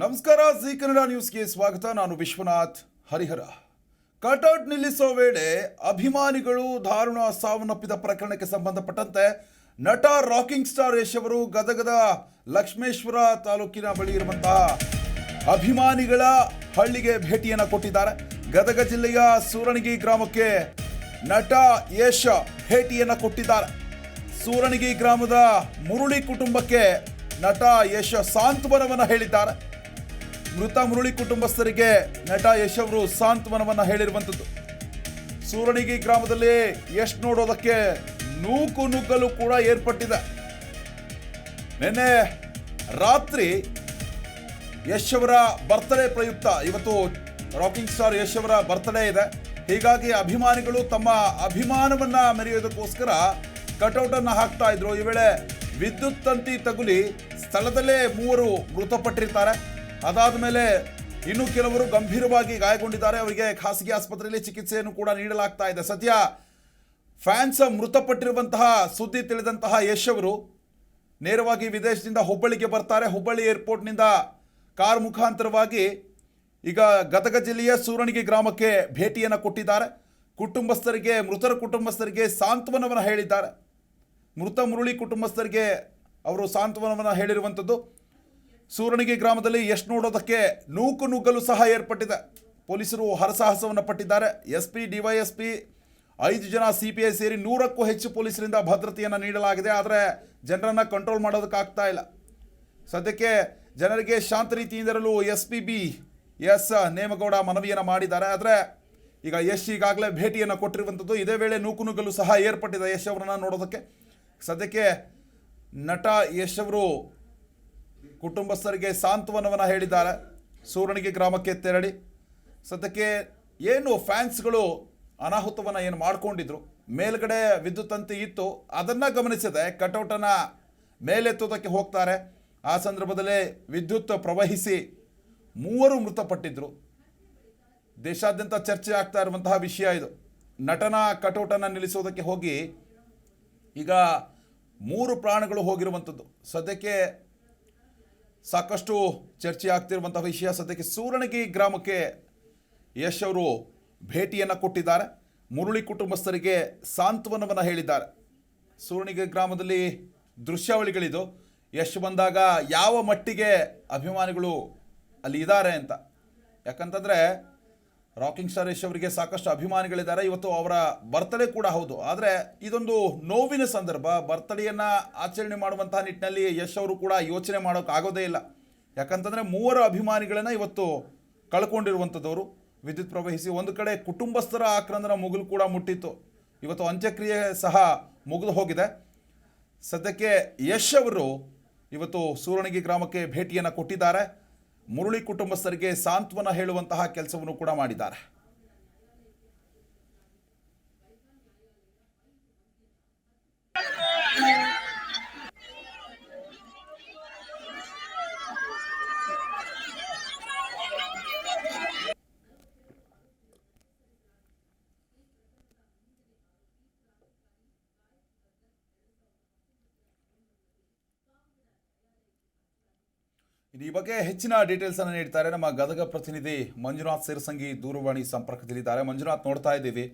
ನಮಸ್ಕಾರ, ಜಿ ಕನ್ನಡ ನ್ಯೂಸ್ಗೆ ಸ್ವಾಗತ. ನಾನು ವಿಶ್ವನಾಥ್ ಹರಿಹರ. ಕಟೌಟ್ ನಿಲ್ಲಿಸೋ ವೇಳೆ ಅಭಿಮಾನಿಗಳು ದಾರುಣ ಸಾವನ್ನಪ್ಪಿದ ಪ್ರಕರಣಕ್ಕೆ ಸಂಬಂಧಪಟ್ಟಂತೆ ನಟ ರಾಕಿಂಗ್ ಸ್ಟಾರ್ ಯಶ್ ಅವರು ಗದಗದ ಲಕ್ಷ್ಮೇಶ್ವರ ತಾಲೂಕಿನ ಬಳಿ ಇರುವಂತಹ ಅಭಿಮಾನಿಗಳ ಹಳ್ಳಿಗೆ ಭೇಟಿಯನ್ನು ಕೊಟ್ಟಿದ್ದಾರೆ. ಗದಗ ಜಿಲ್ಲೆಯ ಸೂರಣಗಿ ಗ್ರಾಮಕ್ಕೆ ನಟ ಯಶ್ ಭೇಟಿಯನ್ನು ಕೊಟ್ಟಿದ್ದಾರೆ. ಸೂರಣಗಿ ಗ್ರಾಮದ ಮುರುಳಿ ಕುಟುಂಬಕ್ಕೆ ನಟ ಯಶ್ ಸಾಂತ್ವನವನ್ನು ಹೇಳಿದ್ದಾರೆ. ಮೃತ ಮುರುಳಿ ಕುಟುಂಬಸ್ಥರಿಗೆ ನಟ ಯಶ್ ಅವರು ಸಾಂತ್ವನವನ್ನು ಹೇಳಿರುವಂಥದ್ದು. ಸೂರಣಿಗಿ ಗ್ರಾಮದಲ್ಲಿ ಯಶ್ ನೋಡೋದಕ್ಕೆ ನೂಕು ನುಗ್ಗಲು ಕೂಡ ಏರ್ಪಟ್ಟಿದೆ. ನಿನ್ನೆ ರಾತ್ರಿ ಯಶ್ ಅವರ ಬರ್ತ್ಡೇ ಪ್ರಯುಕ್ತ, ಇವತ್ತು ರಾಕಿಂಗ್ ಸ್ಟಾರ್ ಯಶ್ ಅವರ ಬರ್ತ್ಡೇ ಇದೆ. ಹೀಗಾಗಿ ಅಭಿಮಾನಿಗಳು ತಮ್ಮ ಅಭಿಮಾನವನ್ನ ಮೆರೆಯೋದಕ್ಕೋಸ್ಕರ ಕಟೌಟ್ ಅನ್ನ ಹಾಕ್ತಾ ಇದ್ರು. ಈ ವೇಳೆ ವಿದ್ಯುತ್ ತಂತಿ ತಗುಲಿ ಸ್ಥಳದಲ್ಲೇ ಮೂವರು ಮೃತಪಟ್ಟಿರ್ತಾರೆ. ಅದಾದ ಮೇಲೆ ಇನ್ನು ಕೆಲವರು ಗಂಭೀರವಾಗಿ ಗಾಯಗೊಂಡಿದ್ದಾರೆ. ಅವರಿಗೆ ಖಾಸಗಿ ಆಸ್ಪತ್ರೆಯಲ್ಲಿ ಚಿಕಿತ್ಸೆಯನ್ನು ಕೂಡ ನೀಡಲಾಗ್ತಾ ಇದೆ. ಸದ್ಯ ಫ್ಯಾನ್ಸ್ ಮೃತಪಟ್ಟಿರುವಂತಹ ಸುದ್ದಿ ತಿಳಿದಂತಹ ಯಶ್ ಅವರು ನೇರವಾಗಿ ವಿದೇಶದಿಂದ ಹುಬ್ಬಳ್ಳಿಗೆ ಬರ್ತಾರೆ. ಹುಬ್ಬಳ್ಳಿ ಏರ್ಪೋರ್ಟ್ನಿಂದ ಕಾರ್ ಮುಖಾಂತರವಾಗಿ ಈಗ ಗದಗ ಜಿಲ್ಲೆಯ ಸೂರಣಿಗೆ ಗ್ರಾಮಕ್ಕೆ ಭೇಟಿಯನ್ನು ಕೊಟ್ಟಿದ್ದಾರೆ. ಕುಟುಂಬಸ್ಥರಿಗೆ, ಮೃತರ ಕುಟುಂಬಸ್ಥರಿಗೆ ಸಾಂತ್ವನವನ್ನು ಹೇಳಿದ್ದಾರೆ. ಮೃತ ಮುರುಳಿ ಕುಟುಂಬಸ್ಥರಿಗೆ ಅವರು ಸಾಂತ್ವನವನ್ನು ಹೇಳಿರುವಂಥದ್ದು. ಸೂರಣಗಿ ಗ್ರಾಮದಲ್ಲಿ ಎಷ್ಟು ನೋಡೋದಕ್ಕೆ ನೂಕು ನುಗ್ಗಲು ಸಹ ಏರ್ಪಟ್ಟಿದೆ. ಪೊಲೀಸರು ಹರಸಾಹಸವನ್ನು ಪಟ್ಟಿದ್ದಾರೆ. ಎಸ್ ಪಿ ಡಿವೈಎಸ್ಪಿ ಐದು ಜನ ಸಿ ಪಿ ಐ ಸೇರಿ ನೂರಕ್ಕೂ ಹೆಚ್ಚು ಪೊಲೀಸರಿಂದ ಭದ್ರತೆಯನ್ನು ನೀಡಲಾಗಿದೆ. ಆದರೆ ಜನರನ್ನು ಕಂಟ್ರೋಲ್ ಮಾಡೋದಕ್ಕಾಗ್ತಾ ಇಲ್ಲ. ಸದ್ಯಕ್ಕೆ ಜನರಿಗೆ ಶಾಂತ ರೀತಿಯಿಂದಿರಲು S P B, S Nemagowda ಮನವಿಯನ್ನು ಮಾಡಿದ್ದಾರೆ. ಆದರೆ ಈಗ ಯಶ್ ಈಗಾಗಲೇ ಭೇಟಿಯನ್ನು ಕೊಟ್ಟಿರುವಂಥದ್ದು ಇದೇ ವೇಳೆ ನೂಕುನುಗ್ಗಲು ಸಹ ಏರ್ಪಟ್ಟಿದೆ ಯಶ್ ಅವರನ್ನು ನೋಡೋದಕ್ಕೆ. ಸದ್ಯಕ್ಕೆ ನಟ ಯಶ್ ಅವರು ಕುಟುಂಬಸ್ಥರಿಗೆ ಸಾಂತ್ವನವನ್ನು ಹೇಳಿದ್ದಾರೆ. ಸೂರಣಿಗೆ ಗ್ರಾಮಕ್ಕೆ ತೆರಳಿ. ಸದ್ಯಕ್ಕೆ ಏನು ಫ್ಯಾನ್ಸ್ಗಳು ಅನಾಹುತವನ್ನು ಏನು ಮಾಡಿಕೊಂಡಿದ್ರು. ಮೇಲ್ಗಡೆ ವಿದ್ಯುತ್ ತಂತಿ ಇತ್ತು. ಅದನ್ನು ಗಮನಿಸದೆ. ಕಟೌಟನ್ನು ಮೇಲೆತ್ತೋದಕ್ಕೆ ಹೋಗ್ತಾರೆ. ಆ ಸಂದರ್ಭದಲ್ಲಿ ವಿದ್ಯುತ್ ಪ್ರವಹಿಸಿ ಮೂವರು ಮೃತಪಟ್ಟಿದ್ರು. ದೇಶಾದ್ಯಂತ ಚರ್ಚೆ ಆಗ್ತಾ ಇರುವಂತಹ ವಿಷಯ ಇದು. ನಟನ ಕಟೌಟನ್ನು ನಿಲ್ಲಿಸೋದಕ್ಕೆ ಹೋಗಿ ಈಗ ಮೂರು ಪ್ರಾಣಗಳು ಹೋಗಿರುವಂಥದ್ದು. ಸದ್ಯಕ್ಕೆ ಸಾಕಷ್ಟು ಚರ್ಚೆ ಆಗ್ತಿರುವಂತಹ ವಿಷಯ. ಸದ್ಯಕ್ಕೆ ಸೂರಣಗಿ ಗ್ರಾಮಕ್ಕೆ ಯಶ್ ಅವರು ಭೇಟಿಯನ್ನು ಕೊಟ್ಟಿದ್ದಾರೆ. ಮುರುಳಿ ಕುಟುಂಬಸ್ಥರಿಗೆ ಸಾಂತ್ವನವನ್ನು ಹೇಳಿದ್ದಾರೆ. ಸೂರಣಿಗೆ ಗ್ರಾಮದಲ್ಲಿ ದೃಶ್ಯಾವಳಿಗಳಿದು, ಯಶ್ ಬಂದಾಗ ಯಾವ ಮಟ್ಟಿಗೆ ಅಭಿಮಾನಿಗಳು ಅಲ್ಲಿ ಇದ್ದಾರೆ ಅಂತ. ಯಾಕಂತಂದರೆ ರಾಕಿಂಗ್ ಸ್ಟಾರ್ ಯಶ್ ಅವರಿಗೆ ಸಾಕಷ್ಟು ಅಭಿಮಾನಿಗಳಿದ್ದಾರೆ. ಇವತ್ತು ಅವರ ಬರ್ತಡೇ ಕೂಡ ಹೌದು. ಆದರೆ ಇದೊಂದು ನೋವಿನ ಸಂದರ್ಭ. ಬರ್ತಡೆಯನ್ನು ಆಚರಣೆ ಮಾಡುವಂತಹ ನಿಟ್ಟಿನಲ್ಲಿ ಯಶ್ ಅವರು ಕೂಡ ಯೋಚನೆ ಮಾಡೋಕ್ಕಾಗೋದೇ ಇಲ್ಲ. ಯಾಕಂತಂದರೆ ಮೂವರು ಅಭಿಮಾನಿಗಳನ್ನು ಇವತ್ತು ಕಳ್ಕೊಂಡಿರುವಂಥದ್ದವರು ವಿದ್ಯುತ್ ಪ್ರವಹಿಸಿ ಒಂದು ಕಡೆ ಕುಟುಂಬಸ್ಥರ ಆಕ್ರಂದನ ಮುಗಿಲು ಕೂಡ ಮುಟ್ಟಿತ್ತು. ಇವತ್ತು ಅಂತ್ಯಕ್ರಿಯೆ ಸಹ ಮುಗಿದು ಹೋಗಿದೆ. ಸದ್ಯಕ್ಕೆ ಯಶ್ ಅವರು ಇವತ್ತು ಸೂರಣಗಿ ಗ್ರಾಮಕ್ಕೆ ಭೇಟಿಯನ್ನು ಕೊಟ್ಟಿದ್ದಾರೆ. ಮುರುಳಿ ಕುಟುಂಬಸ್ಥರಿಗೆ ಸಾಂತ್ವನ ಹೇಳುವಂತಹ ಕೆಲಸವನ್ನು ಕೂಡ ಮಾಡಿದ್ದಾರೆ. ಈ ಬಗ್ಗೆ ಹೆಚ್ಚಿನ ಡೀಟೇಲ್ಸ್ ಅನ್ನು ನೀಡ್ತಾರೆ ನಮ್ಮ ಗದಗ ಪ್ರತಿನಿಧಿ ಮಂಜುನಾಥ್ ಸೇರಸಂಗಿ ದೂರವಾಣಿ ಸಂಪರ್ಕದಲ್ಲಿದ್ದಾರೆ. ಮಂಜುನಾಥ್ ನೋಡ್ತಾ ಇದ್ದೀವಿ.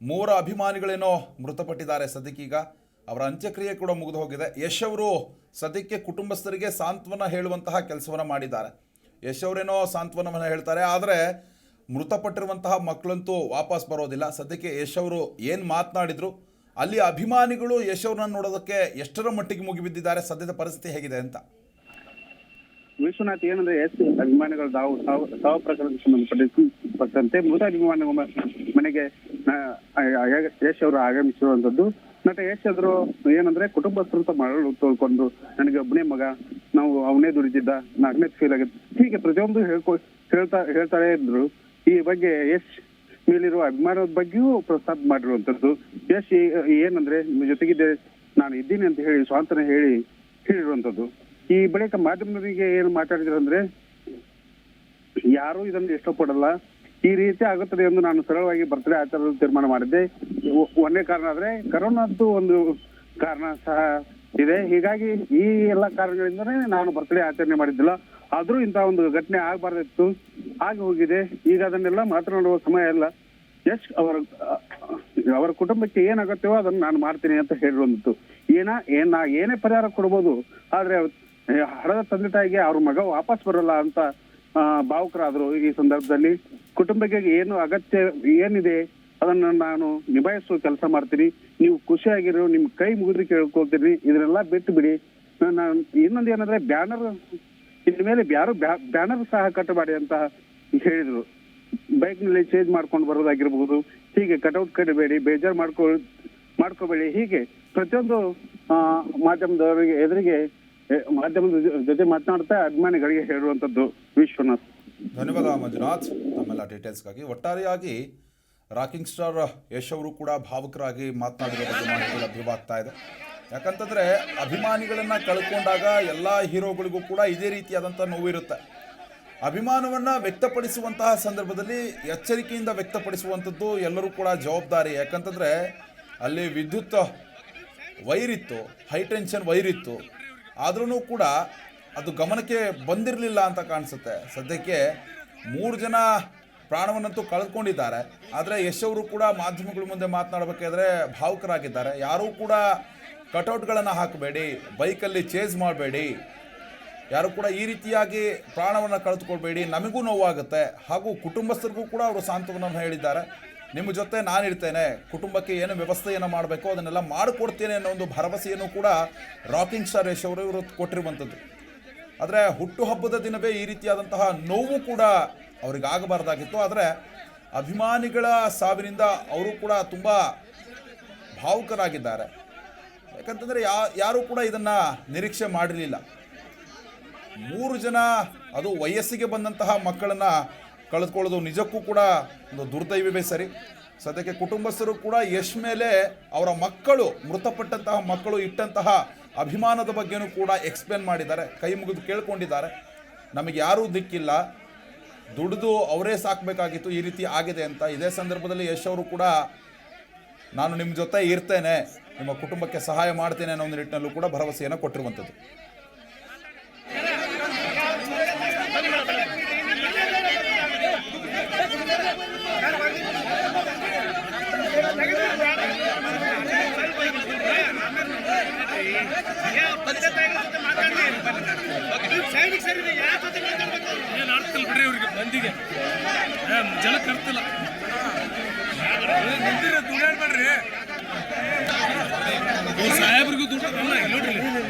ಮೂರ ಅಭಿಮಾನಿಗಳೇನೋ ಮೃತಪಟ್ಟಿದ್ದಾರೆ ಸದ್ಯಕ್ಕೀಗ. ಅವರ ಅಂತ್ಯಕ್ರಿಯೆ ಕೂಡ ಮುಗಿದು ಹೋಗಿದೆ. ಯಶ್ ಅವರು ಸದ್ಯಕ್ಕೆ ಕುಟುಂಬಸ್ಥರಿಗೆ ಸಾಂತ್ವನ ಹೇಳುವಂತಹ ಕೆಲಸವನ್ನು ಮಾಡಿದ್ದಾರೆ. ಯಶ್ ಅವರೇನೋ ಸಾಂತ್ವನವನ್ನು ಹೇಳ್ತಾರೆ. ಆದರೆ ಮೃತಪಟ್ಟಿರುವಂತಹ ಮಕ್ಕಳಂತೂ ವಾಪಸ್ ಬರೋದಿಲ್ಲ. ಸದ್ಯಕ್ಕೆ ಯಶ್ ಅವರು ಏನು ಮಾತನಾಡಿದ್ರು, ಅಲ್ಲಿ ಅಭಿಮಾನಿಗಳು ಯಶ್ ಅವ್ರನ್ನ ನೋಡೋದಕ್ಕೆ ಎಷ್ಟರ ಮಟ್ಟಿಗೆ ಮುಗಿಬಿದ್ದಿದ್ದಾರೆ, ಸದ್ಯದ ಪರಿಸ್ಥಿತಿ ಹೇಗಿದೆ ಅಂತ. ವಿಶ್ವನಾಥ್ ಏನಂದ್ರೆ, ಎಸ್, ಅಭಿಮಾನಿಗಳು ತಾವು ಸಾವು ಪ್ರಕರಣಕ್ಕೆ ಸಂಬಂಧಪಟ್ಟಂತೆ ಮೃತ ಅಭಿಮಾನ ಮನೆಗೆ ಯಶ್ ಅವರು ಆಗಮಿಸಿರುವಂತದ್ದು ನಟ ಯಶ್ ಅವರು ಏನಂದ್ರೆ, ಕುಟುಂಬಸ್ಥರು ತಮ್ಮ ಮರಳು ತೋಳ್ಕೊಂಡು, ನನಗೆ ಒಬ್ಬನೇ ಮಗ, ನಾವು ಅವನೇ ದುಡಿದಿದ್ದ ನಾಲ್ಕನೇ ಫೀಲ್ ಆಗುತ್ತೆ. ಹೀಗೆ ಪ್ರತಿಯೊಂದು ಹೇಳ್ಕೊ, ಹೇಳ್ತಾ ಹೇಳ್ತಾರೆ ಇದ್ರು. ಈ ಬಗ್ಗೆ ಯಶ್ ಮೇಲಿರುವ ಅಭಿಮಾನದ ಬಗ್ಗೆಯೂ ಪ್ರಸ್ತಾಪ ಮಾಡಿರುವಂತದ್ದು ಯಶ್ ಏನಂದ್ರೆ, ನಿಮ್ಮ ಜೊತೆಗಿದ್ದೆ ನಾನು ಇದ್ದೀನಿ ಅಂತ ಹೇಳಿ ಸ್ವಾಂತನ ಹೇಳಿ ಹೇಳಿರುವಂತದ್ದು ಈ ಬಳಿಕ ಮಾಧ್ಯಮದವರಿಗೆ ಏನು ಮಾತಾಡಿದ್ರು ಅಂದ್ರೆ, ಯಾರು ಇದನ್ನು ಇಷ್ಟಪಡಲ್ಲ. ಈ ರೀತಿ ಆಗುತ್ತದೆ ಎಂದು ನಾನು ಸರಳವಾಗಿ ಬರ್ತ್ಡೇ ಆಚರಿಸಲು ತೀರ್ಮಾನ ಮಾಡಿದ್ದೆ. ಒಂದೇ ಕಾರಣ ಆದ್ರೆ, ಕರೋನಾದ್ದು ಒಂದು ಕಾರಣ ಸಹ ಇದೆ. ಹೀಗಾಗಿ ಈ ಎಲ್ಲ ಕಾರಣಗಳಿಂದನೇ ನಾನು ಬರ್ತ್ಡೇ ಆಚರಣೆ ಮಾಡಿದ್ದಿಲ್ಲ. ಆದ್ರೂ ಇಂತಹ ಒಂದು ಘಟನೆ ಆಗಬಾರ್ದಿತ್ತು. ಆಗಿ ಹೋಗಿದೆ. ಈಗ ಅದನ್ನೆಲ್ಲ ಮಾತನಾಡುವ ಸಮಯ ಇಲ್ಲ. ಯಶ್ ಅವರ ಅವರ ಕುಟುಂಬಕ್ಕೆ ಏನಾಗತ್ತೆಯೋ ಅದನ್ನು ನಾನು ಮಾಡ್ತೀನಿ ಅಂತ ಹೇಳಿರುವಂತದ್ದು ಏನ ಏನ, ಏನೇ ಪರಿಹಾರ ಕೊಡ್ಬೋದು. ಆದ್ರೆ ಏ, ಹಡದ ತಂದೆ ತಾಯಿಗೆ ಅವ್ರ ಮಗ ವಾಪಸ್ ಬರಲ್ಲ ಅಂತ ಭಾವುಕರಾದ್ರು ಈ ಸಂದರ್ಭದಲ್ಲಿ. ಕುಟುಂಬಕ್ಕೆ ಏನು ಅಗತ್ಯ ಏನಿದೆ ಅದನ್ನ ನಾನು ನಿಭಾಯಿಸುವ ಕೆಲಸ ಮಾಡ್ತೀನಿ. ನೀವು ಖುಷಿಯಾಗಿರೋ ನಿಮ್ ಕೈ ಮುಗಿದು ಕೇಳ್ಕೊಳ್ತೀನಿ ಇದನ್ನೆಲ್ಲ ಬಿಟ್ಟು ಬಿಡಿ ನಾನು ಇನ್ನೊಂದು ಏನಂದ್ರೆ ಬ್ಯಾನರ್ ಇನ್ ಮೇಲೆ ಯಾರು ಬ್ಯಾನರ್ ಸಹ ಕಟ್ಟಬೇಡಿ ಅಂತ ಹೇಳಿದ್ರು. ಬೈಕ್ನಲ್ಲಿ ಚೇಂಜ್ ಮಾಡ್ಕೊಂಡು ಬರೋದಾಗಿರ್ಬಹುದು ಹೀಗೆ ಕಟೌಟ್ ಕಟ್ಟಬೇಡಿ ಬೇಜಾರ್ ಮಾಡ್ಕೊ ಮಾಡ್ಕೋಬೇಡಿ. ಹೀಗೆ ಪ್ರತಿಯೊಂದು ಮಾಧ್ಯಮದವರಿಗೆ ಎದುರಿಗೆ ಮಾಧ್ಯಮದ ಜೊತೆ ಮಾತನಾಡ್ತಾ ಅಭಿಮಾನಿಗಳಿಗೆ ಹೇಳುವಂತದ್ದು ವಿಶ್ವನಾಥ್. ಧನ್ಯವಾದ ಮಂಜುನಾಥ್. ತಮ್ಮೆಲ್ಲ ಡೀಟೇಲ್ಸ್ಗಾಗಿ ಒಟ್ಟಾರೆಯಾಗಿ ರಾಕಿಂಗ್ ಸ್ಟಾರ್ ಯಶ್ ಅವರು ಕೂಡ ಭಾವುಕರಾಗಿ ಮಾತನಾಡಿರೋ ಬಗ್ಗೆ ಮಾಹಿತಿ ಲಭ್ಯವಾಗ್ತಾ ಇದೆ. ಯಾಕಂತಂದರೆ ಅಭಿಮಾನಿಗಳನ್ನು ಕಳ್ಕೊಂಡಾಗ ಎಲ್ಲ ಹೀರೋಗಳಿಗೂ ಕೂಡ ಇದೇ ರೀತಿಯಾದಂಥ ನೋವಿರುತ್ತೆ. ಅಭಿಮಾನವನ್ನು ವ್ಯಕ್ತಪಡಿಸುವಂತಹ ಸಂದರ್ಭದಲ್ಲಿ ಎಚ್ಚರಿಕೆಯಿಂದ ವ್ಯಕ್ತಪಡಿಸುವಂಥದ್ದು ಎಲ್ಲರೂ ಕೂಡ ಜವಾಬ್ದಾರಿ. ಯಾಕಂತಂದರೆ ಅಲ್ಲಿ ವಿದ್ಯುತ್ ವೈರಿತ್ತು, ಹೈ ಟೆನ್ಷನ್ ವೈರಿತ್ತು ಆದ್ರೂ ಕೂಡ ಅದು ಗಮನಕ್ಕೆ ಬಂದಿರಲಿಲ್ಲ ಅಂತ ಕಾಣಿಸುತ್ತೆ. ಸದ್ಯಕ್ಕೆ ಮೂರು ಜನ ಪ್ರಾಣವನ್ನಂತೂ ಕಳೆದುಕೊಂಡಿದ್ದಾರೆ. ಆದರೆ ಯಶ್ ಕೂಡ ಮಾಧ್ಯಮಗಳ ಮುಂದೆ ಮಾತನಾಡಬೇಕಾದ್ರೆ ಭಾವುಕರಾಗಿದ್ದಾರೆ. ಯಾರೂ ಕೂಡ ಕಟೌಟ್ಗಳನ್ನು ಹಾಕಬೇಡಿ, ಬೈಕಲ್ಲಿ ಚೇಸ್ ಮಾಡಬೇಡಿ, ಯಾರು ಕೂಡ ಈ ರೀತಿಯಾಗಿ ಪ್ರಾಣವನ್ನು ಕಳೆದುಕೊಳ್ಬೇಡಿ, ನಮಗೂ ನೋವಾಗುತ್ತೆ. ಹಾಗೂ ಕುಟುಂಬಸ್ಥರಿಗೂ ಕೂಡ ಅವರು ಸಾಂತ್ವನವನ್ನು ಹೇಳಿದ್ದಾರೆ. ನಿಮ್ಮ ಜೊತೆ ನಾನು ಇರ್ತೇನೆ. ಕುಟುಂಬಕ್ಕೆ ಏನು ವ್ಯವಸ್ಥೆಯನ್ನು ಮಾಡಬೇಕು, ಅದನ್ನೆಲ್ಲ ಮಾಡಿಕೊಡ್ತೇನೆ ಅನ್ನೋ ಒಂದು ಭರವಸೆಯನ್ನು ಕೂಡ ರಾಕಿಂಗ್ ಸ್ಟಾರ್ ಯಶ್ ಅವರು ಇವರು ಕೊಟ್ಟಿರುವಂಥದ್ದು. ಆದರೆ ಹುಟ್ಟುಹಬ್ಬದ ದಿನವೇ ಈ ರೀತಿಯಾದಂತಹ ನೋವು ಕೂಡ ಅವ್ರಿಗೆ ಆಗಬಾರ್ದಾಗಿತ್ತು ಆದರೆ ಅಭಿಮಾನಿಗಳ ಸಾವಿನಿಂದ ಅವರು ಕೂಡ ತುಂಬ ಭಾವುಕರಾಗಿದ್ದಾರೆ. ಯಾಕಂತಂದರೆ ಯಾ, ಯಾರೂ ಕೂಡ ಇದನ್ನು ನಿರೀಕ್ಷೆ ಮಾಡಿರಲಿಲ್ಲ. ಮೂರು ಜನ, ಅದು ವಯಸ್ಸಿಗೆ ಬಂದಂತಹ ಮಕ್ಕಳನ್ನು ಕಳೆದುಕೊಳ್ಳೋದು ನಿಜಕ್ಕೂ ಕೂಡ ಒಂದು ದುರ್ದೈವವೇ ಸರಿ. ಸದ್ಯಕ್ಕೆ ಕುಟುಂಬಸ್ಥರು ಕೂಡ ಯಶ್ ಮೇಲೆ ಅವರ ಮಕ್ಕಳು, ಮೃತಪಟ್ಟಂತಹ ಮಕ್ಕಳು ಇಟ್ಟಂತಹ ಅಭಿಮಾನದ ಬಗ್ಗೆನೂ ಕೂಡ ಎಕ್ಸ್ಪ್ಲೇನ್ ಮಾಡಿದ್ದಾರೆ, ಕೈ ಮುಗಿದು ಕೇಳ್ಕೊಂಡಿದ್ದಾರೆ. ನಮಗೆ ಯಾರೂ ದಿಕ್ಕಿಲ್ಲ. ದುಡಿದು ಅವರೇ ಸಾಕಬೇಕಾಗಿತ್ತು, ಈ ರೀತಿ ಆಗಿದೆ ಅಂತ. ಇದೇ ಸಂದರ್ಭದಲ್ಲಿ ಯಶ್ ಅವರು ಕೂಡ, ನಾನು ನಿಮ್ಮ ಜೊತೆ ಇರ್ತೇನೆ, ನಿಮ್ಮ ಕುಟುಂಬಕ್ಕೆ ಸಹಾಯ ಮಾಡ್ತೇನೆ ಅನ್ನೋ ಒಂದು ನಿಟ್ಟಿನಲ್ಲೂ ಕೂಡ ಭರವಸೆಯನ್ನು ಕೊಟ್ಟಿರುವಂಥದ್ದು ಏನು ಅರ್ಥಲ್ಲ ಬಿಡ್ರಿ ಇವ್ರಿಗೆ ಮಂದಿಗೆ ಏ, ಜನಕ್ಕೆ ಅರ್ಥಲ್ಲ ನಿಂತಿರ ದುಡ್ಡಾಡ್ಬೇಡ್ರಿ ಇವ್ರ ಸಾಹೇಬ್ರಿಗೂ ದುಡ್ಡು ಅಲ್ಲ, ಇಲ್ಲಿ ನೋಡ್ರಿ ಇಲ್ಲಿ.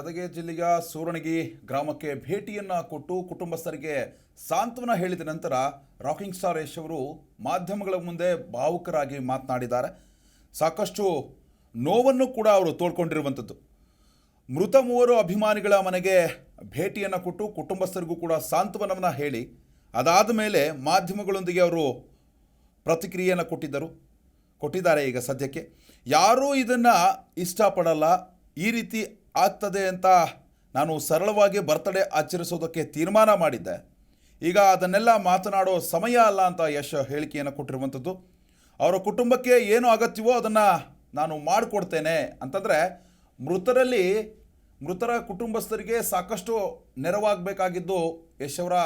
ಗದಗ ಜಿಲ್ಲೆಯ ಸೂರಣಗಿ ಗ್ರಾಮಕ್ಕೆ ಭೇಟಿಯನ್ನು ಕೊಟ್ಟು ಕುಟುಂಬಸ್ಥರಿಗೆ ಸಾಂತ್ವನ ಹೇಳಿದ ನಂತರ ರಾಕಿಂಗ್ ಸ್ಟಾರ್ ಯಶ್ ಅವರು ಮಾಧ್ಯಮಗಳ ಮುಂದೆ ಭಾವುಕರಾಗಿ ಮಾತನಾಡಿದ್ದಾರೆ. ಸಾಕಷ್ಟು ನೋವನ್ನು ಕೂಡ ಅವರು ತೋಳ್ಕೊಂಡಿರುವಂಥದ್ದು ಮೃತ ಮೂವರು ಅಭಿಮಾನಿಗಳ ಮನೆಗೆ ಭೇಟಿಯನ್ನು ಕೊಟ್ಟು ಕುಟುಂಬಸ್ಥರಿಗೂ ಕೂಡ ಸಾಂತ್ವನವನ್ನು ಹೇಳಿ, ಅದಾದ ಮೇಲೆ ಮಾಧ್ಯಮಗಳೊಂದಿಗೆ ಅವರು ಪ್ರತಿಕ್ರಿಯೆಯನ್ನು ಕೊಟ್ಟಿದ್ದರು. ಕೊಟ್ಟಿದ್ದಾರೆ ಈಗ ಸದ್ಯಕ್ಕೆ. ಯಾರೂ ಇದನ್ನು ಇಷ್ಟಪಡಲ್ಲ. ಈ ರೀತಿ ಆಗ್ತದೆ ಅಂತ ನಾನು ಸರಳವಾಗಿ ಬರ್ತಡೇ ಆಚರಿಸೋದಕ್ಕೆ ತೀರ್ಮಾನ ಮಾಡಿದ್ದೆ. ಈಗ ಅದನ್ನೆಲ್ಲ ಮಾತನಾಡೋ ಸಮಯ ಅಲ್ಲ ಅಂತ ಯಶ್ ಹೇಳಿಕೆಯನ್ನು ಕೊಟ್ಟಿರುವಂಥದ್ದು ಅವರ ಕುಟುಂಬಕ್ಕೆ ಏನು ಅಗತ್ಯವೋ ಅದನ್ನು ನಾನು ಮಾಡಿಕೊಡ್ತೇನೆ ಅಂತಂದರೆ, ಮೃತರಲ್ಲಿ ಮೃತರ ಕುಟುಂಬಸ್ಥರಿಗೆ ಸಾಕಷ್ಟು ನೆರವಾಗಬೇಕಾಗಿದ್ದು ಯಶವರ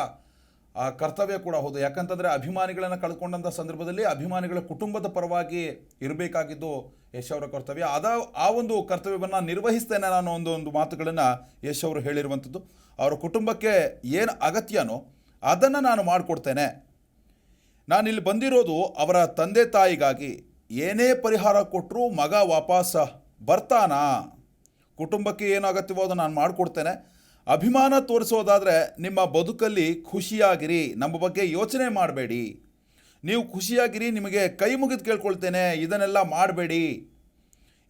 ಆ ಕರ್ತವ್ಯ ಕೂಡ ಹೌದು. ಯಾಕಂತಂದರೆ ಅಭಿಮಾನಿಗಳನ್ನು ಕಳ್ಕೊಂಡಂಥ ಸಂದರ್ಭದಲ್ಲಿ ಅಭಿಮಾನಿಗಳ ಕುಟುಂಬದ ಪರವಾಗಿ ಇರಬೇಕಾಗಿದ್ದು ಯಶ್ ಅವರ ಕರ್ತವ್ಯ. ಅದ, ಆ ಒಂದು ಕರ್ತವ್ಯವನ್ನು ನಿರ್ವಹಿಸ್ತೇನೆ ನಾನು ಒಂದು ಒಂದು ಮಾತುಗಳನ್ನು ಯಶ್ ಅವರು ಹೇಳಿರುವಂಥದ್ದು. ಅವರ ಕುಟುಂಬಕ್ಕೆ ಏನು ಅಗತ್ಯನೋ ಅದನ್ನು ನಾನು ಮಾಡಿಕೊಡ್ತೇನೆ. ನಾನಿಲ್ಲಿ ಬಂದಿರೋದು ಅವರ ತಂದೆ ತಾಯಿಗಾಗಿ. ಏನೇ ಪರಿಹಾರ ಕೊಟ್ಟರೂ ಮಗ ವಾಪಸ್ ಬರ್ತಾನಾ? ಕುಟುಂಬಕ್ಕೆ ಏನು ಅಗತ್ಯವೋ ಅದನ್ನು ನಾನು ಮಾಡಿಕೊಡ್ತೇನೆ. ಅಭಿಮಾನ ತೋರಿಸೋದಾದರೆ ನಿಮ್ಮ ಬದುಕಲ್ಲಿ ಖುಷಿಯಾಗಿರಿ, ನಮ್ಮ ಬಗ್ಗೆ ಯೋಚನೆ ಮಾಡಬೇಡಿ. ನೀವು ಖುಷಿಯಾಗಿರಿ, ನಿಮಗೆ ಕೈ ಮುಗಿದು ಕೇಳ್ಕೊಳ್ತೇನೆ, ಇದನ್ನೆಲ್ಲ ಮಾಡಬೇಡಿ.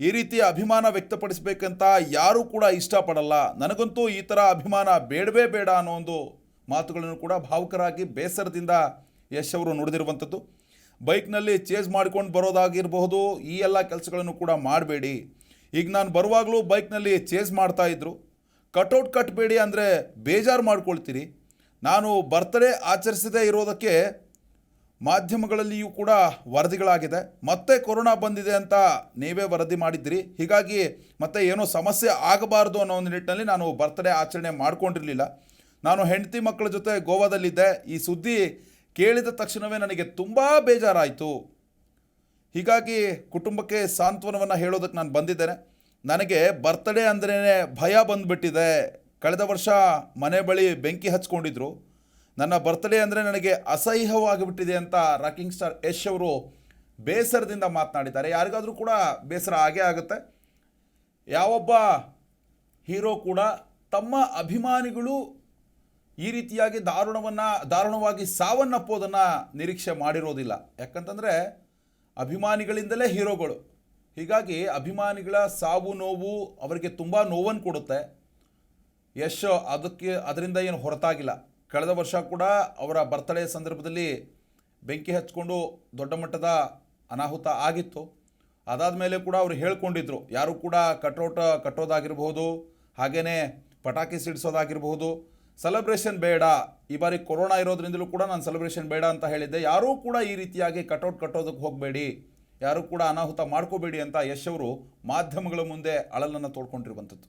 ಈ ರೀತಿ ಅಭಿಮಾನ ವ್ಯಕ್ತಪಡಿಸಬೇಕಂತ ಯಾರೂ ಕೂಡ ಇಷ್ಟಪಡಲ್ಲ. ನನಗಂತೂ ಈ ಥರ ಅಭಿಮಾನ ಬೇಡವೇ ಬೇಡ ಅನ್ನೋ ಒಂದು ಮಾತುಗಳನ್ನು ಕೂಡ ಭಾವುಕರಾಗಿ ಬೇಸರದಿಂದ ಯಶ್ ಅವರು ನುಡಿದಿರುವಂಥದ್ದು. ಬೈಕ್ನಲ್ಲಿ ಚೇಜ್ ಮಾಡ್ಕೊಂಡು ಬರೋದಾಗಿರಬಹುದು, ಈ ಎಲ್ಲ ಕೆಲಸಗಳನ್ನು ಕೂಡ ಮಾಡಬೇಡಿ. ಈಗ ನಾನು ಬರುವಾಗಲೂ ಬೈಕ್ನಲ್ಲಿ ಚೇಜ್ ಮಾಡ್ತಾ ಇದ್ರು. ಕಟೌಟ್ ಕಟ್ಟಬೇಡಿ ಅಂದರೆ ಬೇಜಾರು ಮಾಡ್ಕೊಳ್ತೀರಿ. ನಾನು ಬರ್ತ್ಡೇ ಆಚರಿಸದೇ ಇರೋದಕ್ಕೆ ಮಾಧ್ಯಮಗಳಲ್ಲಿಯೂ ಕೂಡ ವರದಿಗಳಾಗಿದೆ. ಮತ್ತೆ ಕೊರೋನಾ ಬಂದಿದೆ ಅಂತ ನೀವೇ ವರದಿ ಮಾಡಿದ್ದಿರಿ. ಹೀಗಾಗಿ ಮತ್ತೆ ಏನೋ ಸಮಸ್ಯೆ ಆಗಬಾರ್ದು ಅನ್ನೋ ಒಂದು ನಿಟ್ಟಿನಲ್ಲಿ ನಾನು ಬರ್ತ್ಡೇ ಆಚರಣೆ ಮಾಡ್ಕೊಂಡಿರಲಿಲ್ಲ. ನಾನು ಹೆಂಡತಿ ಮಕ್ಕಳ ಜೊತೆ ಗೋವಾದಲ್ಲಿದ್ದೆ. ಈ ಸುದ್ದಿ ಕೇಳಿದ ತಕ್ಷಣವೇ ನನಗೆ ತುಂಬ ಬೇಜಾರಾಯಿತು. ಹೀಗಾಗಿ ಕುಟುಂಬಕ್ಕೆ ಸಾಂತ್ವನವನ್ನು ಹೇಳೋದಕ್ಕೆ ನಾನು ಬಂದಿದ್ದೇನೆ. ನನಗೆ ಬರ್ತ್ಡೇ ಅಂದ್ರೇ ಭಯ ಬಂದುಬಿಟ್ಟಿದೆ. ಕಳೆದ ವರ್ಷ ಮನೆ ಬಳಿ ಬೆಂಕಿ ಹಚ್ಕೊಂಡಿದ್ರು. ನನ್ನ ಬರ್ತ್ಡೇ ಅಂದರೆ ನನಗೆ ಅಸಹ್ಯವಾಗಿಬಿಟ್ಟಿದೆ ಅಂತ ರಾಕಿಂಗ್ ಸ್ಟಾರ್ ಯಶ್ ಅವರು ಬೇಸರದಿಂದ ಮಾತನಾಡಿದ್ದಾರೆ. ಯಾರಿಗಾದರೂ ಕೂಡ ಬೇಸರ ಆಗೇ ಆಗುತ್ತೆ. ಯಾವೊಬ್ಬ ಹೀರೋ ಕೂಡ ತಮ್ಮ ಅಭಿಮಾನಿಗಳು ಈ ರೀತಿಯಾಗಿ ದಾರುಣವನ್ನು, ದಾರುಣವಾಗಿ ಸಾವನ್ನಪ್ಪೋದನ್ನು ನಿರೀಕ್ಷೆ ಮಾಡಿರೋದಿಲ್ಲ. ಯಾಕಂತಂದರೆ ಅಭಿಮಾನಿಗಳಿಂದಲೇ ಹೀರೋಗಳು ಹೀಗಾಗಿ ಅಭಿಮಾನಿಗಳ ಸಾವು ನೋವು ಅವರಿಗೆ ತುಂಬ ನೋವನ್ನು ಕೊಡುತ್ತೆ. ಯಶ್ ಅದಕ್ಕೆ ಅದರಿಂದ ಏನು ಹೊರತಾಗಿಲ್ಲ. ಕಳೆದ ವರ್ಷ ಕೂಡ ಅವರ ಬರ್ತಡೇ ಸಂದರ್ಭದಲ್ಲಿ ಬೆಂಕಿ ಹಚ್ಕೊಂಡು ದೊಡ್ಡ ಮಟ್ಟದ ಅನಾಹುತ ಆಗಿತ್ತು. ಅದಾದ ಮೇಲೆ ಕೂಡ ಅವರು ಹೇಳ್ಕೊಂಡಿದ್ರು. ಯಾರು ಕೂಡ ಕಟೌಟ್ ಕಟ್ಟೋದಾಗಿರ್ಬೋದು ಹಾಗೆಯೇ ಪಟಾಕಿ ಸಿಡಿಸೋದಾಗಿರ್ಬೋದು ಸೆಲೆಬ್ರೇಷನ್ ಬೇಡ. ಈ ಬಾರಿ ಕೊರೋನಾ ಇರೋದ್ರಿಂದಲೂ ಕೂಡ ನಾನು ಸೆಲೆಬ್ರೇಷನ್ ಬೇಡ ಅಂತ ಹೇಳಿದ್ದೆ. ಯಾರೂ ಕೂಡ ಈ ರೀತಿಯಾಗಿ ಕಟೌಟ್ ಕಟ್ಟೋದಕ್ಕೆ ಹೋಗಬೇಡಿ. ಯಾರೂ ಕೂಡ ಅನಾಹುತ ಮಾಡ್ಕೋಬೇಡಿ ಅಂತ ಯಶ್ ಅವರು ಮಾಧ್ಯಮಗಳ ಮುಂದೆ ಅಳಲನ್ನು ತೋಡ್ಕೊಂಡಿರುವಂಥದ್ದು.